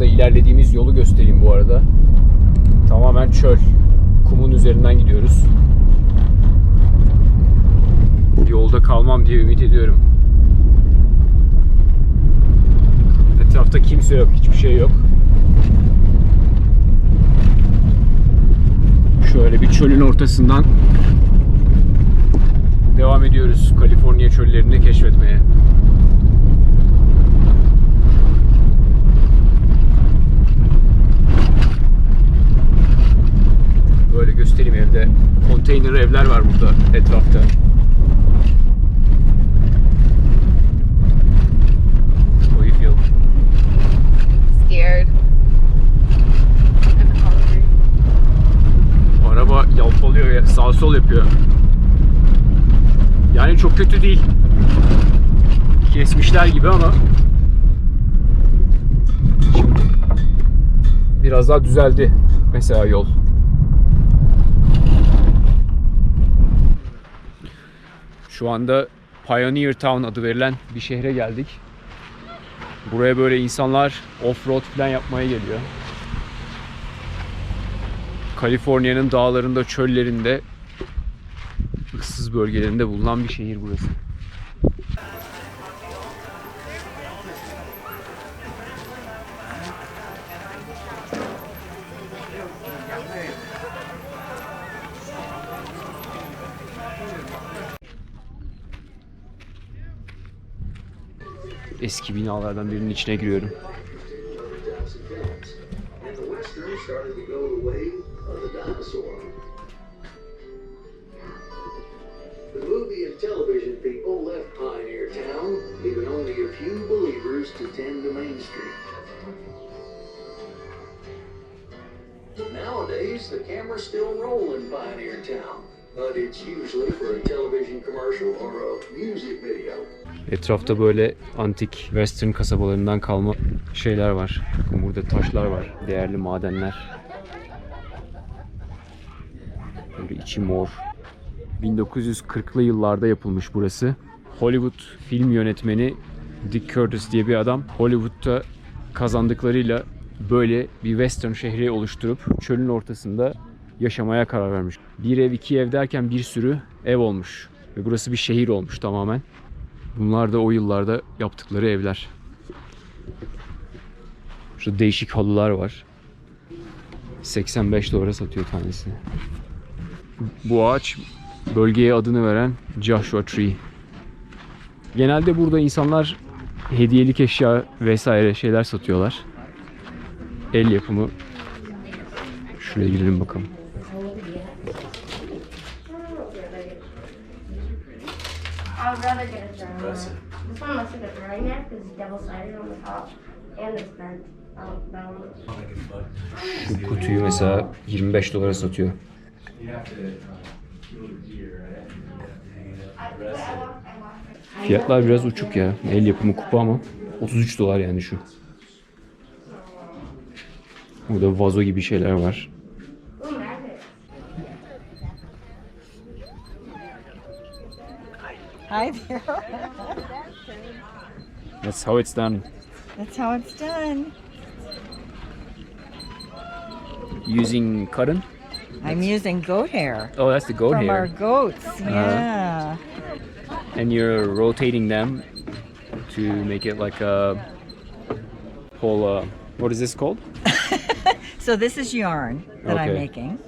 anda ilerlediğimiz yolu göstereyim bu arada. Tamamen çöl. Kumun üzerinden gidiyoruz. Yolda kalmam diye ümit ediyorum. Etrafta kimse yok, hiçbir şey yok. Şöyle bir çölün ortasından devam ediyoruz Kaliforniya çöllerini keşfetmeye. Böyle göstereyim evde. Konteyner evler var burada etrafta. How you feel? Scared. I'm hungry. Araba yalpalıyor ya, sağ sol yapıyor. Yani çok kötü değil. Kesmişler gibi ama biraz daha düzeldi mesela yol. Şu anda Pioneer Town adı verilen bir şehre geldik. Buraya böyle insanlar off-road falan yapmaya geliyor. Kaliforniya'nın dağlarında, çöllerinde, ıssız bölgelerinde bulunan bir şehir burası. Eski binalardan birinin içine giriyorum. the movie and television people left Pioneer Town, leaving only a few believers to tend Main Street. Nowadays, the cameras still roll in Pioneer Town, Etrafta böyle antik western kasabalarından kalma şeyler var. Bakın burada taşlar var. Değerli madenler. Böyle içi mor. 1940'lı yıllarda yapılmış burası. Hollywood film yönetmeni Dick Curtis diye bir adam Hollywood'da kazandıklarıyla böyle bir western şehri oluşturup çölün ortasında yaşamaya karar vermiş. Bir ev iki ev derken bir sürü ev olmuş. Ve burası bir şehir olmuş tamamen. Bunlar da o yıllarda yaptıkları evler. Şurada değişik halılar var. 85 dolara satıyor tanesi. Bu ağaç bölgeye adını veren Joshua Tree. Genelde burada insanlar hediyelik eşya vesaire şeyler satıyorlar. El yapımı. Şuraya girelim bakalım. Şu kutuyu mesela 25 dolara satıyor. Fiyatlar biraz uçuk ya. El yapımı kupa ama 33 dolar yani şu. Burada vazo gibi şeyler var. Hi there. That's how it's done. That's how it's done. Using cotton. I'm using goat hair Oh, that's the goat from our goats. Yeah. And you're rotating them to make it like a whole, uh, what is this called? So this is yarn that I'm Okay. making.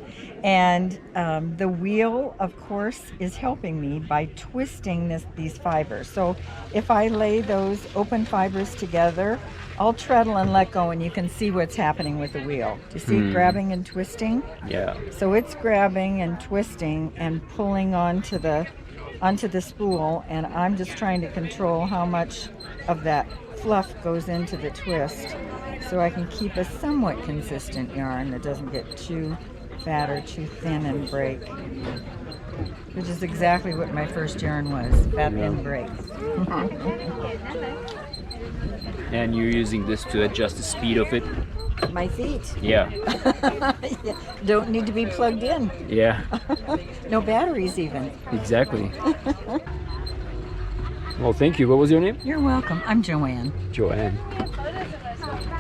And um, the wheel, of course, is helping me by twisting this, these fibers. So if I lay those open fibers together, I'll treadle and let go, and you can see what's happening with the wheel. Do you see it grabbing and twisting? Yeah. So it's grabbing and twisting and pulling onto the onto the spool and I'm just trying to control how much of that fluff goes into the twist so I can keep a somewhat consistent yarn that doesn't get too fat or too thin and break. Which is exactly what my first yarn was, fat and break. And you're using this to adjust the speed of it. My feet Yeah. don't need to be plugged in. Yeah. No batteries even. Exactly. well, thank you. What was your name? You're welcome. I'm Joanne. Joanne.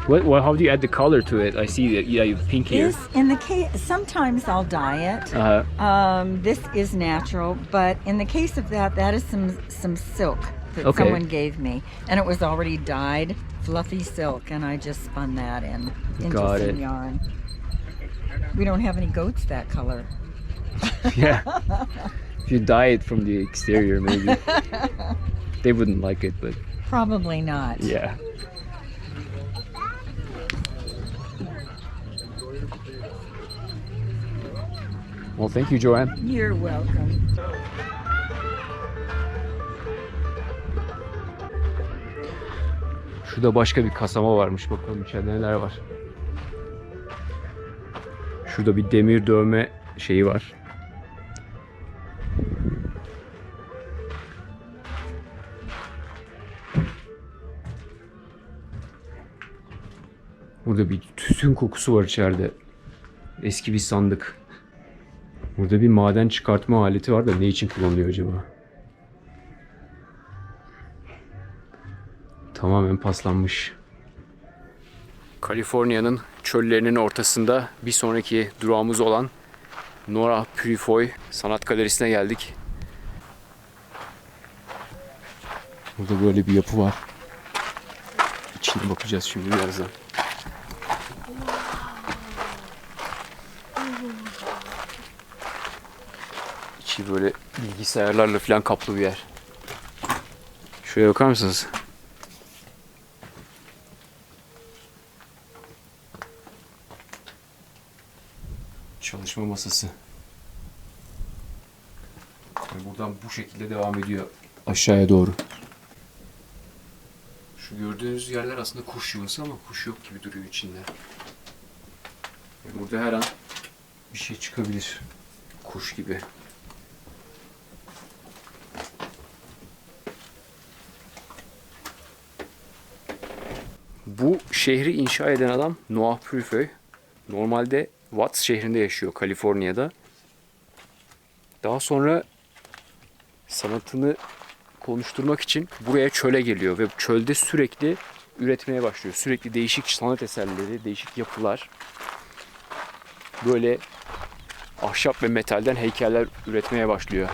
What, what, how do you add the color to it? I see that yeah, you have pink here. This in the case sometimes I'll dye it. Uh, Um, this is natural, but in the case of that, that is some some silk that Okay. someone gave me, and it was already dyed, fluffy silk, and I just spun that in into Got some it. yarn. We don't have any goats that color. yeah. if you dye it from the exterior, maybe they wouldn't like it, but Probably not. yeah. Well, thank you, Joanne. You're welcome. Şurada başka bir kasama varmış. Bakalım içeride neler var. Şurada bir demir dövme şeyi var. Burada bir tütün kokusu var içeride. Eski bir sandık. Burada bir maden çıkartma aleti var da ne için kullanılıyor acaba? Tamamen paslanmış. Kaliforniya'nın çöllerinin ortasında bir sonraki durağımız olan Nora Purifoy Sanat Galerisi'ne geldik. Burada böyle bir yapı var. İçine bakacağız şimdi birazdan. İçi böyle bilgisayarlarla falan kaplı bir yer. Şuraya bakar mısınız? Çalışma masası. Ve buradan bu şekilde devam ediyor aşağıya doğru. Şu gördüğünüz yerler aslında kuş yuvası ama kuş yok gibi duruyor içinde. Ve Burada her an bir şey çıkabilir. Kuş gibi. Bu şehri inşa eden adam Noah Purifoy. Normalde Watts şehrinde yaşıyor, Kaliforniya'da. Daha sonra sanatını konuşturmak için buraya çöle geliyor ve çölde sürekli üretmeye başlıyor. Sürekli değişik sanat eserleri, değişik yapılar. Böyle ahşap ve metalden heykeller üretmeye başlıyor.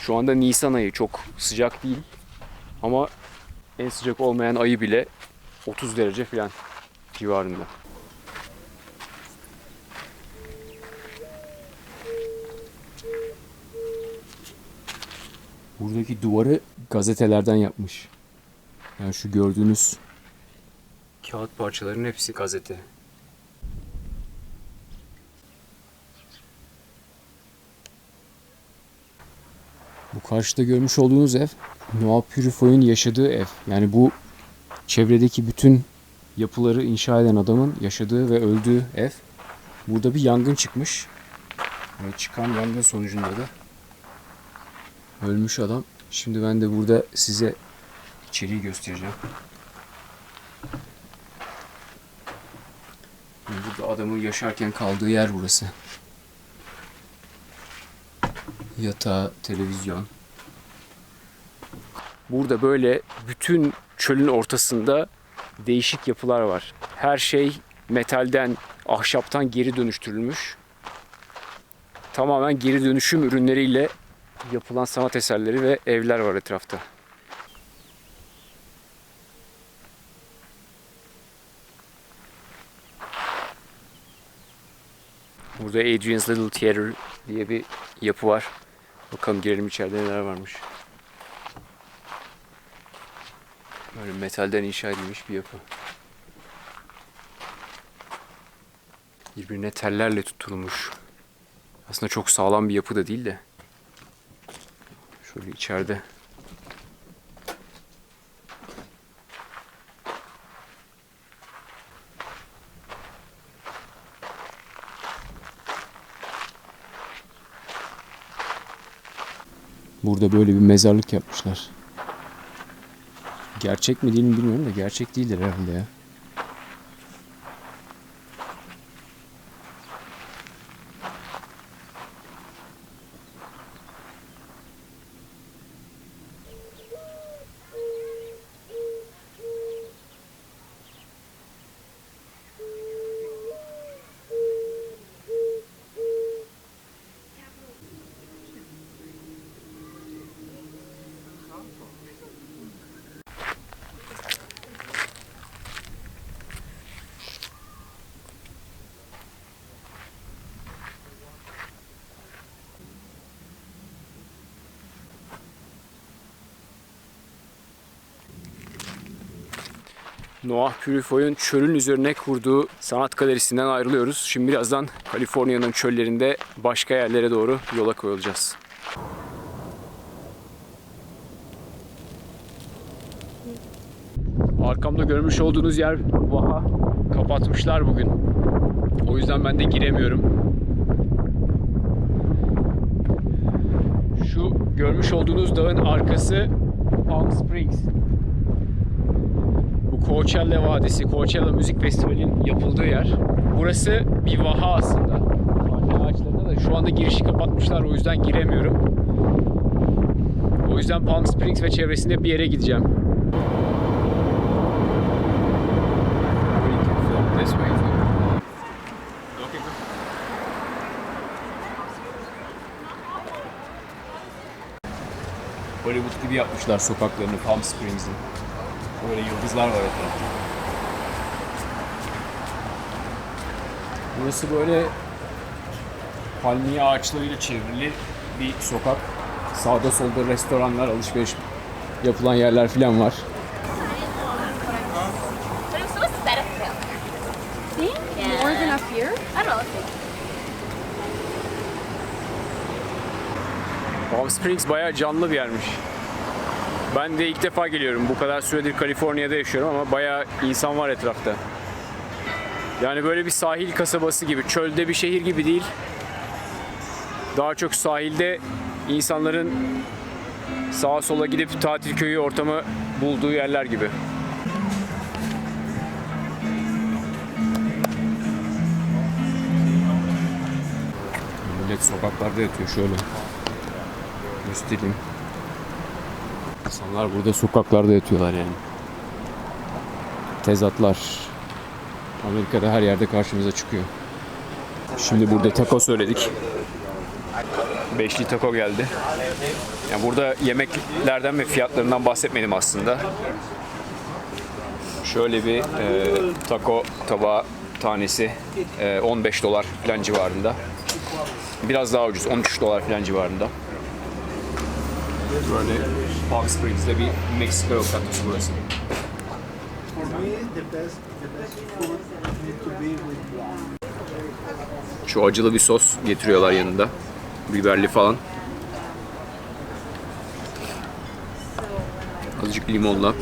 Şu anda Nisan ayı çok sıcak değil. Ama en sıcak olmayan ayı bile 30 derece falan civarında. Buradaki duvarı gazetelerden yapmış. Yani şu gördüğünüz kağıt parçalarının hepsi gazete. Karşıda görmüş olduğunuz ev Noah Purifoy'un yaşadığı ev. Yani bu çevredeki bütün yapıları inşa eden adamın yaşadığı ve öldüğü ev. Burada bir yangın çıkmış. Ve çıkan yangın sonucunda da ölmüş adam. Şimdi ben de burada size içeriği göstereceğim. Burada adamın yaşarken kaldığı yer burası. Yatağı, televizyon. Burada böyle bütün çölün ortasında değişik yapılar var. Her şey metalden, ahşaptan geri dönüştürülmüş. Tamamen geri dönüşüm ürünleriyle yapılan sanat eserleri ve evler var etrafta. Burada Adrian's Little Theater diye bir yapı var. Bakalım girelim içeride neler varmış. Böyle metalden inşa edilmiş bir yapı. Birbirine tellerle tutturulmuş. Aslında çok sağlam bir yapı da değil de. Şöyle içeride. Burada böyle bir mezarlık yapmışlar. Gerçek mi değil mi bilmiyorum da gerçek değildir herhalde ya. Noah Purifoy'un çölün üzerine kurduğu sanat galerisinden ayrılıyoruz. Şimdi birazdan Kaliforniya'nın çöllerinde başka yerlere doğru yola koyulacağız. Arkamda görmüş olduğunuz yer Vaha. Kapatmışlar bugün. O yüzden ben de giremiyorum. Şu görmüş olduğunuz dağın arkası Palm Springs. Coachella Vadisi, Coachella Müzik Festivali'nin yapıldığı yer. Burası bir vaha aslında. Palmiye ağaçlarına da şu anda girişi kapatmışlar o yüzden giremiyorum. O yüzden Palm Springs ve çevresinde bir yere gideceğim. Hollywood gibi yapmışlar sokaklarını Palm Springs'in. Böyle yıldızlar var etrafta. Burası böyle palmiye ağaçlarıyla çevrili bir sokak. Sağda solda restoranlar, alışveriş yapılan yerler falan var. Palm Springs bayağı canlı bir yermiş. Ben de ilk defa geliyorum. Bu kadar süredir Kaliforniya'da yaşıyorum ama bayağı insan var etrafta. Yani böyle bir sahil kasabası gibi, çölde bir şehir gibi değil. Daha çok sahilde insanların sağa sola gidip tatil köyü ortamı bulduğu yerler gibi. Millet sokaklarda yatıyor şöyle. Göstereyim. İnsanlar burada sokaklarda yatıyorlar yani. Tezatlar. Amerika'da her yerde karşımıza çıkıyor. Şimdi burada taco söyledik. Beşli taco geldi. Yani burada yemeklerden ve fiyatlarından bahsetmedim aslında. Şöyle bir e, taco tabağı tanesi e, 15 dolar falan civarında. Biraz daha ucuz 13 dolar falan civarında. Böyle Palm Springs'te bir Meksika lokantası burası. Şu acılı bir sos getiriyorlar yanında. Biberli falan. Azıcık limonla.